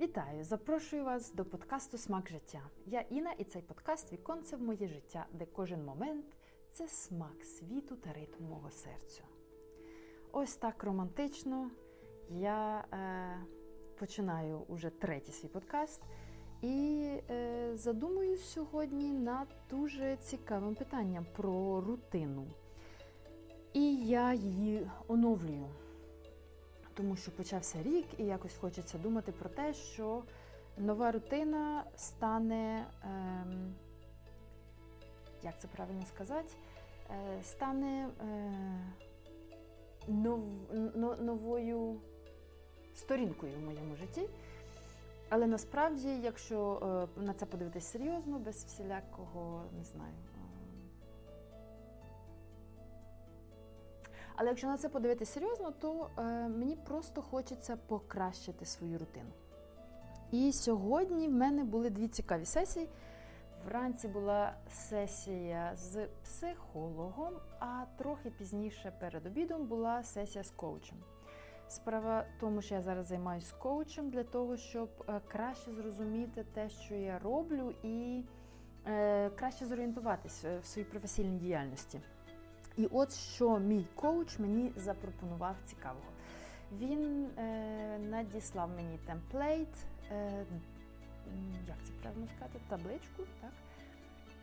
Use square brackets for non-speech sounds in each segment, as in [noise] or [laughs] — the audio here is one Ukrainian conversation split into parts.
Вітаю! Запрошую вас до подкасту Смак життя. Я Іна, і цей подкаст віконце в моє життя, де кожен момент це смак світу та ритм мого серця. Ось так романтично я е, починаю уже третій свій подкаст і е, задумуюсь сьогодні над дуже цікавим питанням про рутину. І я її оновлюю тому що почався рік, і якось хочеться думати про те, що нова рутина стане, ем, як це правильно сказати, е, стане е, нов, новою сторінкою в моєму житті. Але насправді, якщо е, на це подивитись серйозно, без всілякого, не знаю. Але якщо на це подивитися серйозно, то е, мені просто хочеться покращити свою рутину. І сьогодні в мене були дві цікаві сесії. Вранці була сесія з психологом, а трохи пізніше перед обідом була сесія з коучем. Справа в тому, що я зараз займаюся коучем для того, щоб е, краще зрозуміти те, що я роблю, і е, краще зорієнтуватися в своїй професійній діяльності. І от що мій коуч мені запропонував цікавого. Він е, надіслав мені темплейт, е, як це правильно сказати, табличку, так?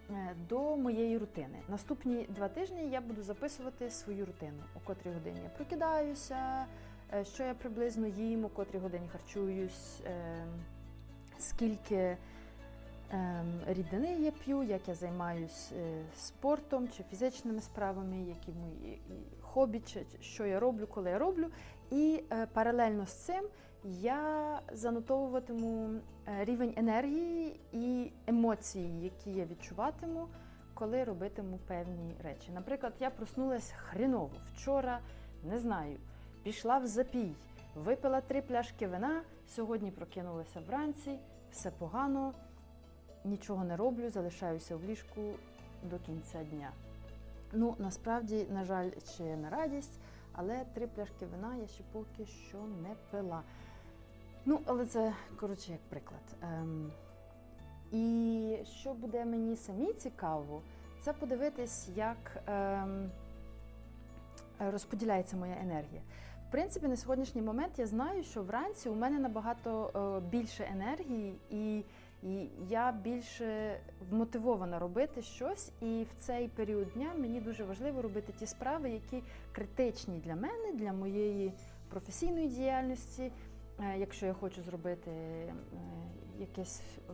Е, до моєї рутини. Наступні два тижні я буду записувати свою рутину, у котрій годині я прокидаюся, е, що я приблизно їм, у котрій годині харчуюсь, е, скільки рідини я п'ю, як я займаюся е, спортом чи фізичними справами, які мої хобі, чи що я роблю, коли я роблю. І е, паралельно з цим я занотовуватиму е, рівень енергії і емоції, які я відчуватиму, коли робитиму певні речі. Наприклад, я проснулася хріново вчора, не знаю, пішла в запій, випила три пляшки вина, сьогодні прокинулася вранці, все погано нічого не роблю, залишаюся в ліжку до кінця дня. Ну, насправді, на жаль, ще не радість, але три пляшки вина я ще поки що не пила. Ну, але це, коротше, як приклад. Ем, І що буде мені самі цікаво, це подивитись, як ем, розподіляється моя енергія. В принципі, на сьогоднішній момент я знаю, що вранці у мене набагато е, більше енергії і і я більше вмотивована робити щось, і в цей період дня мені дуже важливо робити ті справи, які критичні для мене, для моєї професійної діяльності. Е, якщо я хочу зробити е, якийсь е,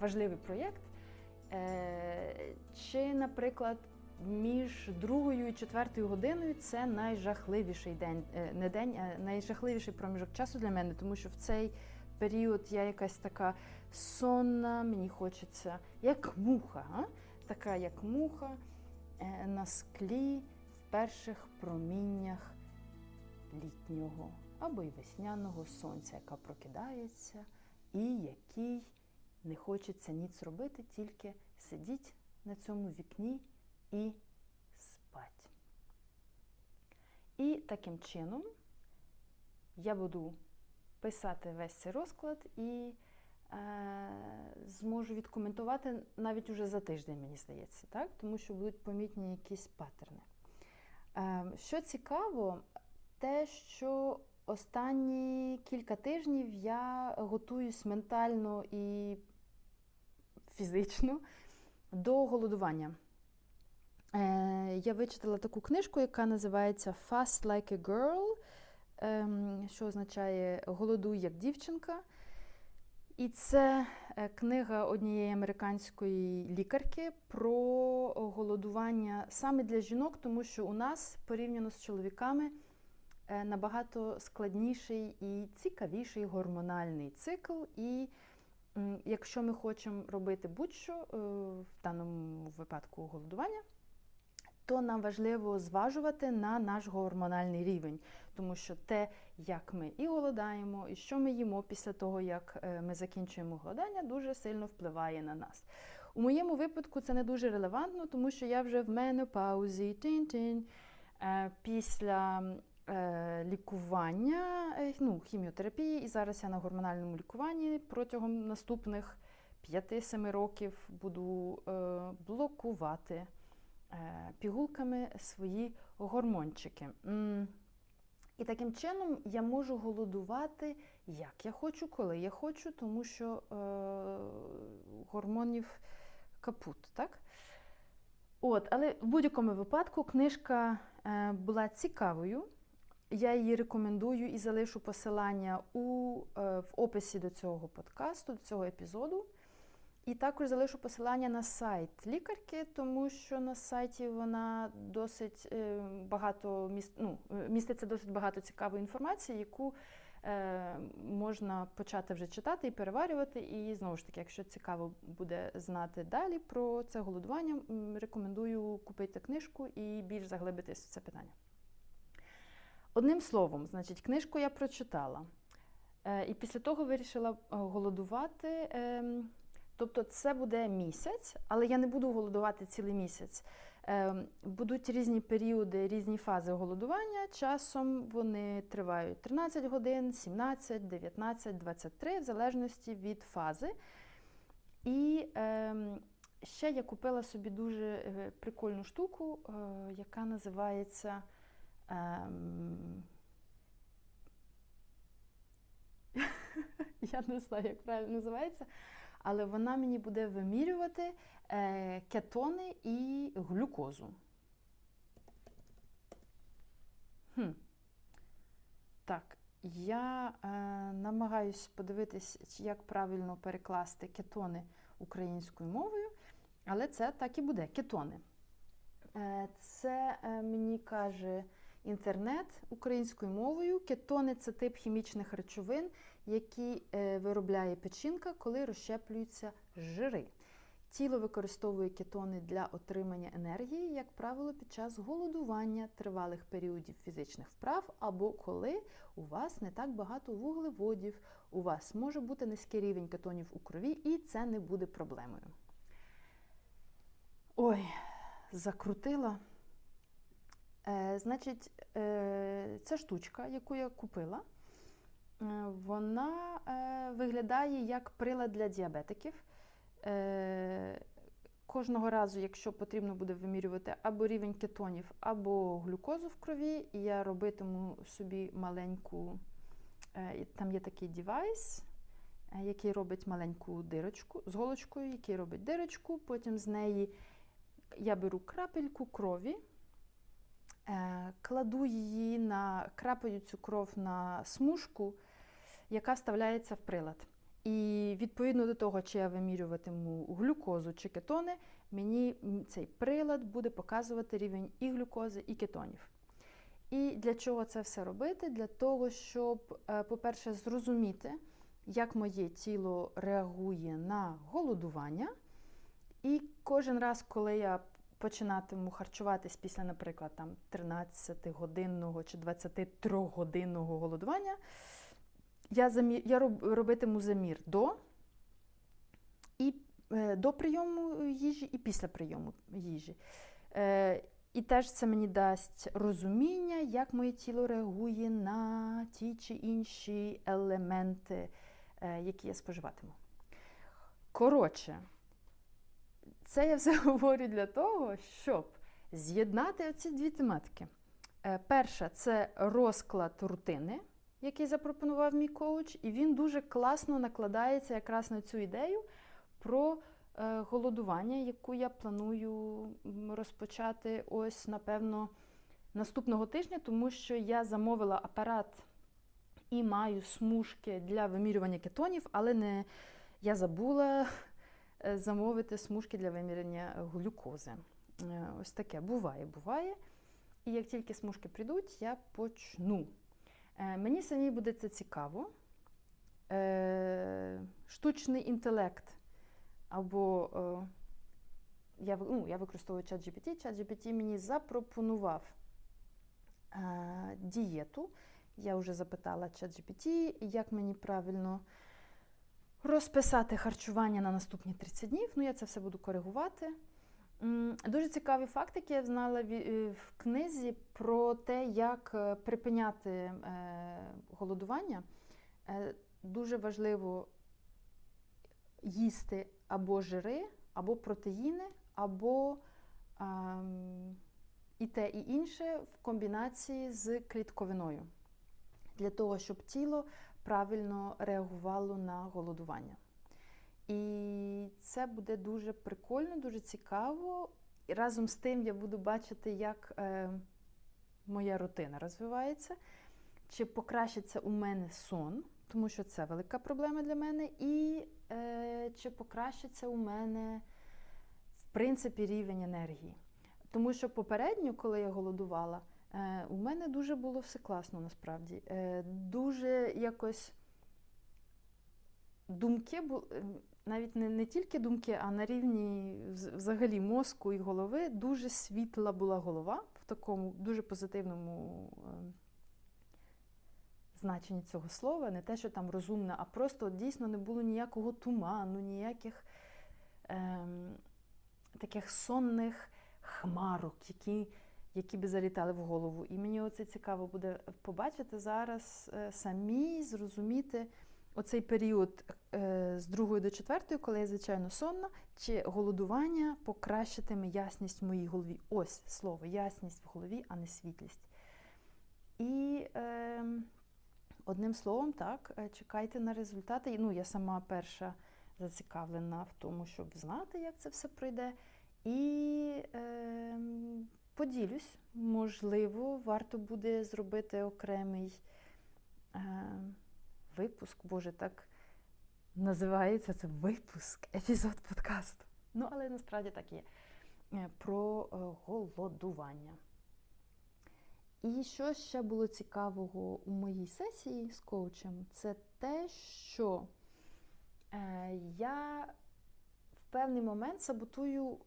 важливий проєкт, чи, наприклад, між другою і четвертою годиною це найжахливіший день, не день, а найжахливіший проміжок часу для мене, тому що в цей період я якась така сонна, мені хочеться, як муха, а? така як муха е, на склі в перших проміннях літнього або й весняного сонця, яка прокидається, і який не хочеться ніц робити, тільки сидіть на цьому вікні і спать. І таким чином я буду писати весь цей розклад і зможу відкоментувати навіть уже за тиждень, мені здається, так? тому що будуть помітні якісь паттерни. Е, Що цікаво, те, що останні кілька тижнів я готуюсь ментально і фізично до голодування. Е, Я вичитала таку книжку, яка називається Fast Like a Girl. Ем, що означає голодуй як дівчинка. І це е, книга однієї американської лікарки про голодування саме для жінок, тому що у нас порівняно з чоловіками е, набагато складніший і цікавіший гормональний цикл. І якщо ми хочемо робити будь-що е, в даному випадку голодування, то нам важливо зважувати на наш гормональний рівень, тому що те, як ми і голодаємо, і що ми їмо після того, як е, ми закінчуємо голодання, дуже сильно впливає на нас. У моєму випадку це не дуже релевантно, тому що я вже в менопаузі, тин-тин, е, після е, лікування, ну, хіміотерапії, і зараз я на гормональному лікуванні протягом наступних 5-7 років буду блокувати пігулками свої гормончики. І таким чином я можу голодувати як я хочу, коли я хочу, тому що е, гормонів капут, так? От, але в будь-якому випадку книжка е, була цікавою. Я її рекомендую і залишу посилання у, е, в описі до цього подкасту, до цього епізоду. І також залишу посилання на сайт лікарки, тому що на сайті вона досить е, багато міст, ну, е, міститься досить багато цікавої інформації, яку е, можна почати вже читати і переварювати. І знову ж таки, якщо цікаво буде знати далі про це голодування, рекомендую купити книжку і більш заглибитись в це питання. Одним словом, значить, книжку я прочитала. Е, і після того вирішила е, голодувати. ем, Тобто це буде місяць, але я не буду голодувати цілий місяць. Ем, Будуть різні періоди, різні фази голодування. Часом вони тривають 13 годин, 17, 19, 23, в залежності від фази. І ем, ще я купила собі дуже е, прикольну штуку, е, яка називається. ем, [laughs] Я не знаю, як правильно називається але вона мені буде вимірювати е, кетони і глюкозу. Хм. Так, я е, намагаюсь подивитись, як правильно перекласти кетони українською мовою, але це так і буде кетони. Е, це е, мені каже інтернет українською мовою. Кетони це тип хімічних речовин, які е, виробляє печінка, коли розщеплюються жири. Тіло використовує кетони для отримання енергії, як правило, під час голодування, тривалих періодів фізичних вправ або коли у вас не так багато вуглеводів, у вас може бути низький рівень кетонів у крові, і це не буде проблемою. Ой, закрутила. Е, значить, е, ця штучка, яку я купила, вона е, виглядає як прилад для діабетиків. Е, кожного разу, якщо потрібно буде вимірювати або рівень кетонів, або глюкозу в крові, я робитиму собі маленьку, е, там є такий девайс, е, який робить маленьку дирочку з голочкою, який робить дирочку, потім з неї я беру крапельку крові. Е, Кладу її на крапаю цю кров на смужку, яка вставляється в прилад. І відповідно до того, чи я вимірюватиму глюкозу чи кетони, мені цей прилад буде показувати рівень і глюкози, і кетонів. І для чого це все робити? Для того, щоб, е, по-перше, зрозуміти, як моє тіло реагує на голодування. І кожен раз, коли я починатиму харчуватись після, наприклад, там 13-годинного чи 23-годинного голодування, я, замір, я роб, робитиму замір до, і, е, до прийому їжі і після прийому їжі. Е, і теж це мені дасть розуміння, як моє тіло реагує на ті чи інші елементи, е, які я споживатиму. Коротше, це я все [laughs] говорю для того, щоб з'єднати оці дві тематики. Перша це розклад рутини, який запропонував мій коуч, і він дуже класно накладається якраз на цю ідею про е, голодування, яку я планую розпочати ось, напевно, наступного тижня, тому що я замовила апарат і маю смужки для вимірювання кетонів, але не я забула е, замовити смужки для виміряння глюкози. Е, Ось таке буває, буває. І як тільки смужки прийдуть, я почну. Е, Мені самій буде це цікаво. Е, Штучний інтелект або е, я, ну, я використовую ChatGPT. ChatGPT мені запропонував дієту. Я вже запитала ChatGPT, як мені правильно розписати харчування на наступні 30 днів. Ну, я це все буду коригувати. Дуже цікавий факт, який я знала е, в книзі про те, як е, припиняти е, голодування. Дуже важливо їсти або жири, або протеїни, або ем, і те, і інше в комбінації з клітковиною для того, щоб тіло правильно реагувало на голодування. І це буде дуже прикольно, дуже цікаво. І разом з тим я буду бачити, як е, моя рутина розвивається, чи покращиться у мене сон, тому що це велика проблема для мене, і е, чи покращиться у мене, в принципі, рівень енергії. Тому що попередньо, коли я голодувала, е, у мене дуже було все класно насправді. Е, дуже якось думки були. Навіть не, не тільки думки, а на рівні взагалі мозку і голови дуже світла була голова в такому дуже позитивному е, значенні цього слова. Не те, що там розумна, а просто дійсно не було ніякого туману, ніяких ем, таких сонних хмарок, які, які би залітали в голову. І мені оце цікаво буде побачити зараз е, самі, зрозуміти оцей період е, з другої до четвертої, коли я звичайно сонна, чи голодування покращитиме ясність в моїй голові. Ось слово, ясність в голові, а не світлість. І е, одним словом, так, е, чекайте на результати. Ну, я сама перша зацікавлена в тому, щоб знати, як це все пройде. І е, поділюсь, можливо, варто буде зробити окремий. Е, випуск, Боже, так називається це випуск, епізод подкасту. Ну, але насправді так є. Е, Про е, голодування. І що ще було цікавого у моїй сесії з коучем, це те, що е, я в певний момент саботую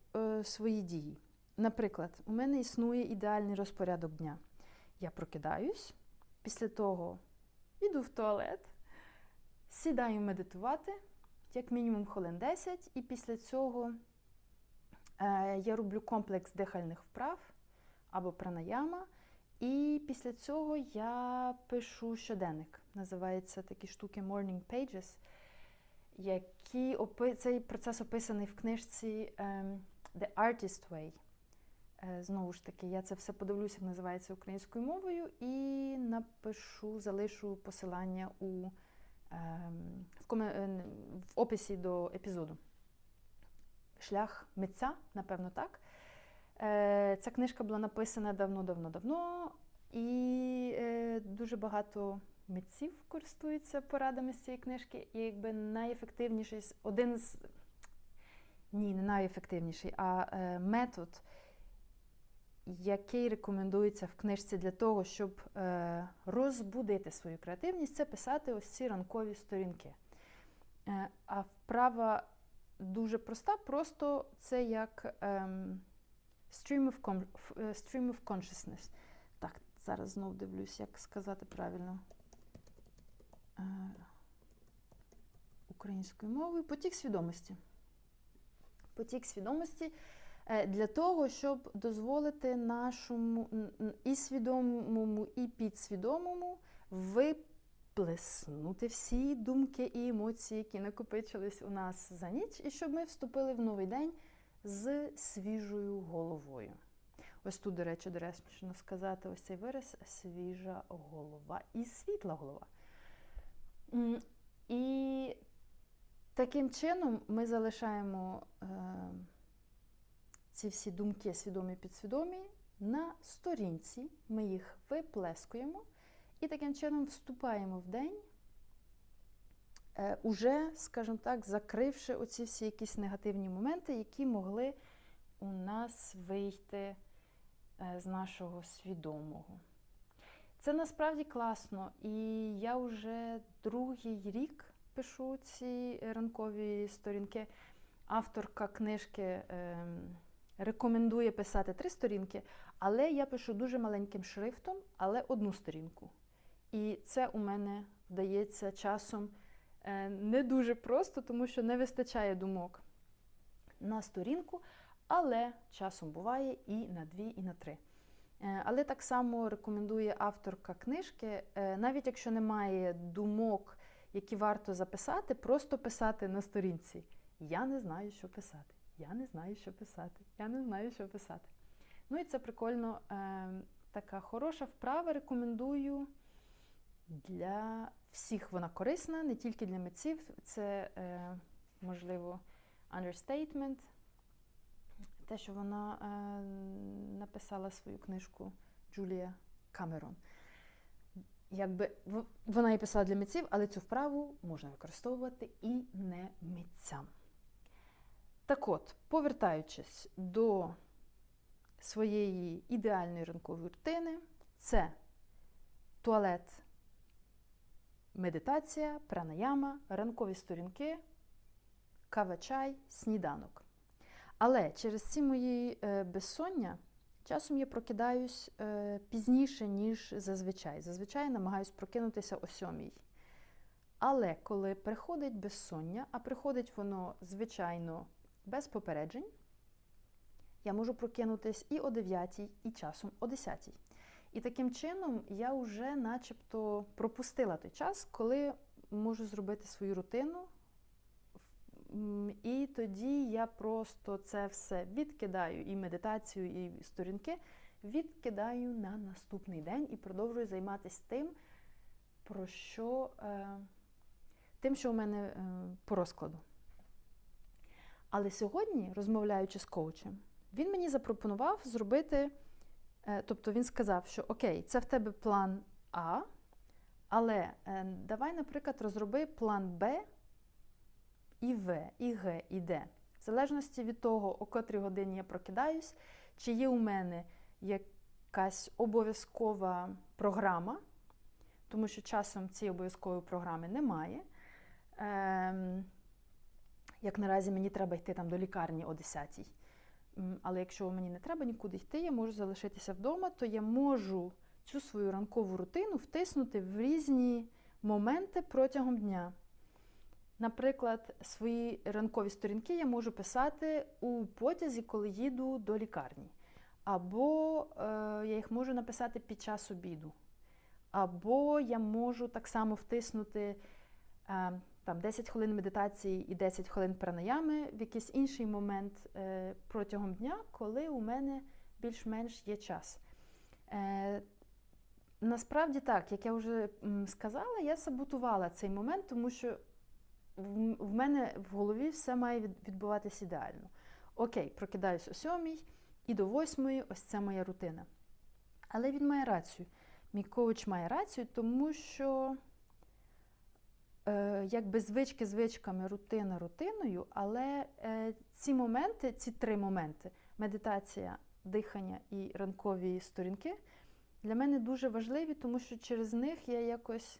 свої дії. Наприклад, у мене існує ідеальний розпорядок дня. Я прокидаюсь, після того йду в туалет, сідаю медитувати, як мінімум хвилин 10, і після цього е, я роблю комплекс дихальних вправ або пранаяма. І після цього я пишу щоденник. Називається такі штуки Morning Pages, які опи... цей процес описаний в книжці ем, The Artist Way. Е, Знову ж таки, я це все подивлюся, як називається українською мовою, і напишу, залишу посилання у, в, коме- е, в описі до епізоду. Шлях митця, напевно, так. Е, Ця книжка була написана давно-давно-давно, і е, дуже багато митців користуються порадами з цієї книжки. І якби найефективніший, один з ні, не найефективніший, а метод, який рекомендується в книжці для того, щоб е, розбудити свою креативність, це писати ось ці ранкові сторінки. Е, а вправа дуже проста, просто це як ем, stream, of е, stream of consciousness. Так, зараз знов дивлюсь, як сказати правильно. Українською мовою. Потік свідомості. Потік свідомості для того, щоб дозволити нашому і свідомому, і підсвідомому виплеснути всі думки і емоції, які накопичились у нас за ніч, і щоб ми вступили в новий день з свіжою головою. Ось тут, до речі, доречно сказати ось цей вираз свіжа голова і світла голова. І таким чином ми залишаємо е, ці всі думки, свідомі підсвідомі, на сторінці. Ми їх виплескуємо і таким чином вступаємо в день, е, уже, скажімо так, закривши оці всі якісь негативні моменти, які могли у нас вийти е, з нашого свідомого. Це насправді класно, і я вже другий рік пишу ці ранкові сторінки. Авторка книжки ем, рекомендує писати три сторінки, але я пишу дуже маленьким шрифтом, але одну сторінку. І це у мене вдається часом е, не дуже просто, тому що не вистачає думок на сторінку. але часом буває і на дві, і на три. Е, Але так само рекомендує авторка книжки, е, навіть якщо немає думок, які варто записати, просто писати на сторінці. Я не знаю, що писати. Я не знаю, що писати. Я не знаю, що писати. Ну і це прикольно, е, така хороша вправа. Рекомендую для всіх вона корисна, не тільки для митців. Це, е, можливо, understatement. Те, що вона е, написала свою книжку Джулія Камерон. Якби вона її писала для митців, але цю вправу можна використовувати і не митцям. Так от, повертаючись до своєї ідеальної ранкової рутини, це туалет, медитація, пранаяма, ранкові сторінки, кава-чай, сніданок. Але через ці мої е, безсоння часом я прокидаюсь е, пізніше, ніж зазвичай. Зазвичай намагаюсь прокинутися о сьомій. Але коли приходить безсоння, а приходить воно, звичайно, без попереджень, я можу прокинутись і о 9, і часом о 10. І таким чином я вже начебто пропустила той час, коли можу зробити свою рутину. І тоді я просто це все відкидаю, і медитацію, і сторінки відкидаю на наступний день і продовжую займатися тим, про що, е, тим, що у мене е, по розкладу. Але сьогодні, розмовляючи з коучем, він мені запропонував зробити, е, тобто він сказав, що окей, це в тебе план А, але е, давай, наприклад, розроби план Б і В, і Г, і Д. В залежності від того, о котрій годині я прокидаюсь, чи є у мене якась обов'язкова програма, тому що часом цієї обов'язкової програми немає. Ем, як наразі мені треба йти там до лікарні о 10 М, Але якщо мені не треба нікуди йти, я можу залишитися вдома, то я можу цю свою ранкову рутину втиснути в різні моменти протягом дня. Наприклад, свої ранкові сторінки я можу писати у потязі, коли їду до лікарні. Або е, я їх можу написати під час обіду. Або я можу так само втиснути е, там 10 хвилин медитації і 10 хвилин пранаями в якийсь інший момент е, протягом дня, коли у мене більш-менш є час. Е, насправді так, як я вже сказала, я саботувала цей момент, тому що в, мене в голові все має від- відбуватись ідеально. Окей, прокидаюсь о сьомій і до восьмої, ось це моя рутина. Але він має рацію. Мій коуч має рацію, тому що якби звички звичками, рутина рутиною, але е, ці моменти, ці три моменти медитація, дихання і ранкові сторінки для мене дуже важливі, тому що через них я якось,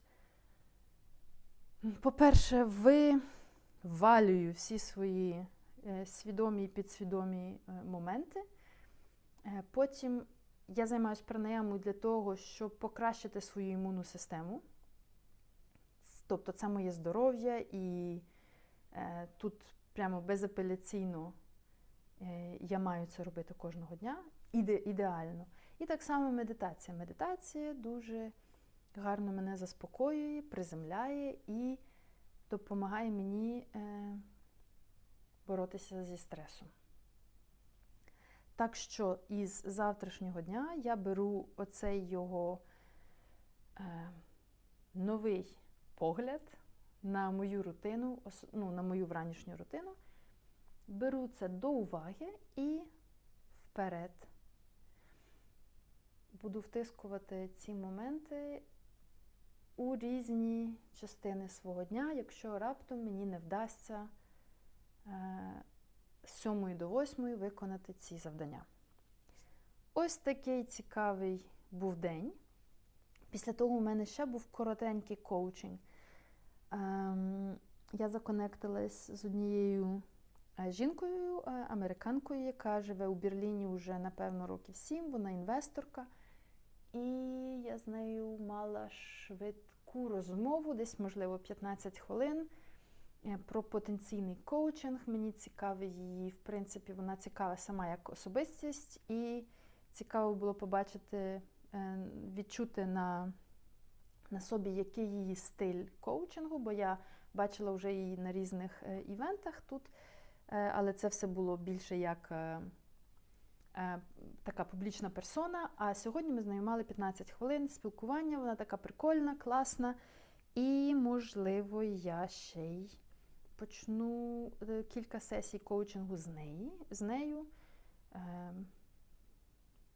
по-перше, вивалюю всі свої е, свідомі і підсвідомі е, моменти. Е, Потім я займаюся пранаямою для того, щоб покращити свою імунну систему. Тобто це моє здоров'я, і е, тут прямо безапеляційно е, я маю це робити кожного дня, іде, ідеально. І так само медитація. Медитація дуже гарно мене заспокоює, приземляє і допомагає мені е, боротися зі стресом. Так що із завтрашнього дня я беру оцей його е, новий погляд на мою рутину, ну, на мою вранішню рутину. Беру це до уваги і вперед. Буду втискувати ці моменти у різні частини свого дня, якщо раптом мені не вдасться е, з 7 до 8 виконати ці завдання. Ось такий цікавий був день. Після того у мене ще був коротенький коучинг. Ем, я законектилась з однією е, жінкою, е, американкою, яка живе у Берліні вже, напевно, років 7, вона інвесторка. І я з нею мала швидку розмову, десь, можливо, 15 хвилин. е, про потенційний коучинг. Мені цікавий її, в принципі, вона цікава сама як особистість, і цікаво було побачити, відчути на, на собі, який її стиль коучингу, бо я бачила вже її на різних е, івентах тут, е, але це все було більше як. е, Така публічна персона. А сьогодні ми з нею мали 15 хвилин спілкування. Вона така прикольна, класна. І, можливо, я ще й почну кілька сесій коучингу з неї, з нею. Е,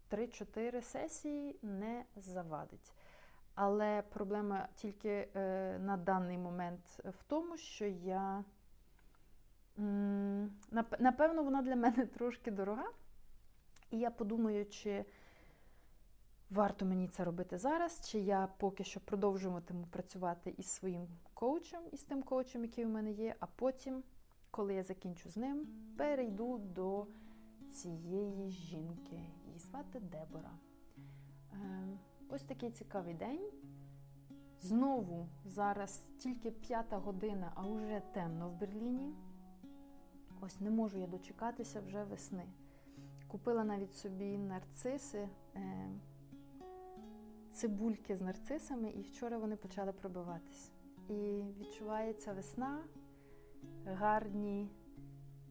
Три-чотири сесії не завадить. Але проблема тільки е, на даний момент в тому, що я. Напевно, вона для мене [laughs] трошки дорога. І я подумаю, чи варто мені це робити зараз, чи я поки що продовжуватиму працювати із своїм коучем, із тим коучем, який у мене є, а потім, коли я закінчу з ним, перейду до цієї жінки. Її звати Дебора. Ось такий цікавий день. Знову зараз тільки п'ята година, а вже темно в Берліні. Ось не можу я дочекатися вже весни. Купила навіть собі нарциси, е, цибульки з нарцисами, і вчора вони почали пробиватись. І відчувається весна, гарні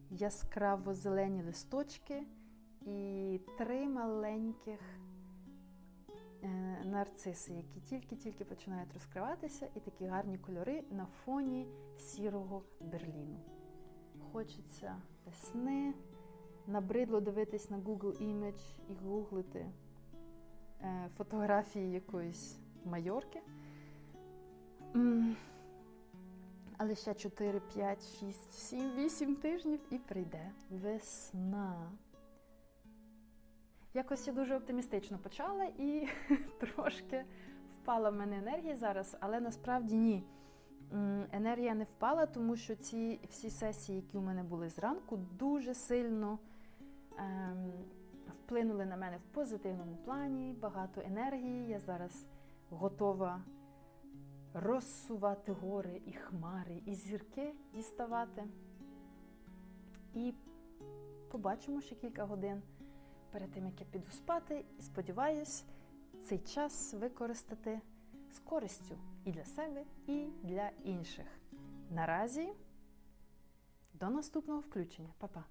яскраво зелені листочки і три маленьких нарциси, які тільки-тільки починають розкриватися, і такі гарні кольори на фоні сірого Берліну. Хочеться весни. Набридло дивитись на Google Image і гуглити е, фотографії якоїсь майорки. Але ще 4, 5, 6, 7, 8 тижнів і прийде весна. Якось я дуже оптимістично почала і [laughs] трошки впала в мене енергія зараз, але насправді ні. Енергія не впала, тому що ці всі сесії, які у мене були зранку, дуже сильно ем, вплинули на мене в позитивному плані. Багато енергії. Я зараз готова розсувати гори і хмари, і зірки діставати. І побачимо ще кілька годин перед тим, як я піду спати, і сподіваюсь, цей час використати з користю і для себе, і для інших. Наразі до наступного включення. Па-па!